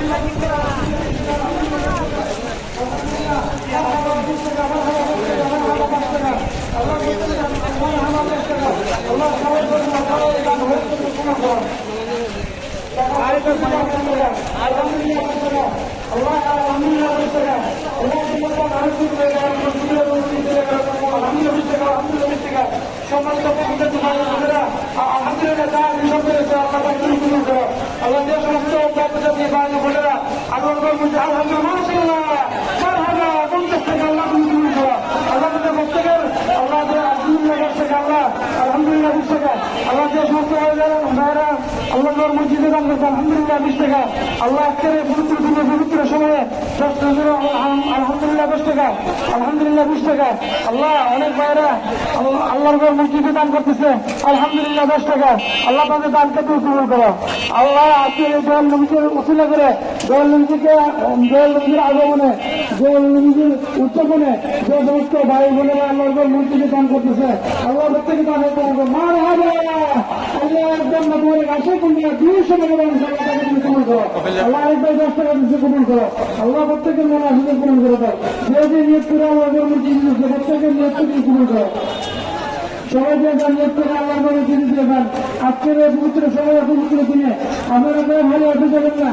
আল্লাহ দিয়ে সমস্ত জাতি বাড়ি বোনেরা আগুন করছে আলহামদুলিল্লাহ মারহাবা পঞ্চাশ টাকা আল্লাহ তুমি কবুল করো আল্লাহ তোমাদের প্রত্যেকের আল্লাহ যে আলহামদুলিল্লাহ দশ টাকা আল্লাহ আলহামদুলিল্লাহ বিশ টাকা আল্লাহ যে সমস্ত ভাইরা আল্লাহ তোর মসজিদে দান করছে আলহামদুলিল্লাহ বিশ টাকা আল্লাহ আজকের এই পবিত্র দশ দশ টাকা। আল্লাহ অনেক আজকে এই করে, দয়াল নবীকে দয়াল নবীর আগমনে, দয়াল নবীর যে সমস্ত ভাই বোনেরা আল্লাহর ঘর মসজিদে দান করতেছে আল্লাহ প্রত্যেকে দান করব মার হবে আল্লাহ একদম তোমার আসে কিন্তু দুইশো কবুল করো। আল্লাহ একবার দশ টাকা দিচ্ছে কবুল করো। আল্লাহ প্রত্যেকের মনে আসলে কবুল করে দাও যে যে নিয়োগ করে দিচ্ছে প্রত্যেকের নিয়োগ তুমি কবুল করো। সবাই যে করে আল্লাহর ঘরে চিনি দিয়ে আজকের এই পবিত্র সময় পবিত্র দিনে আপনারা ভালো অসুবিধা না।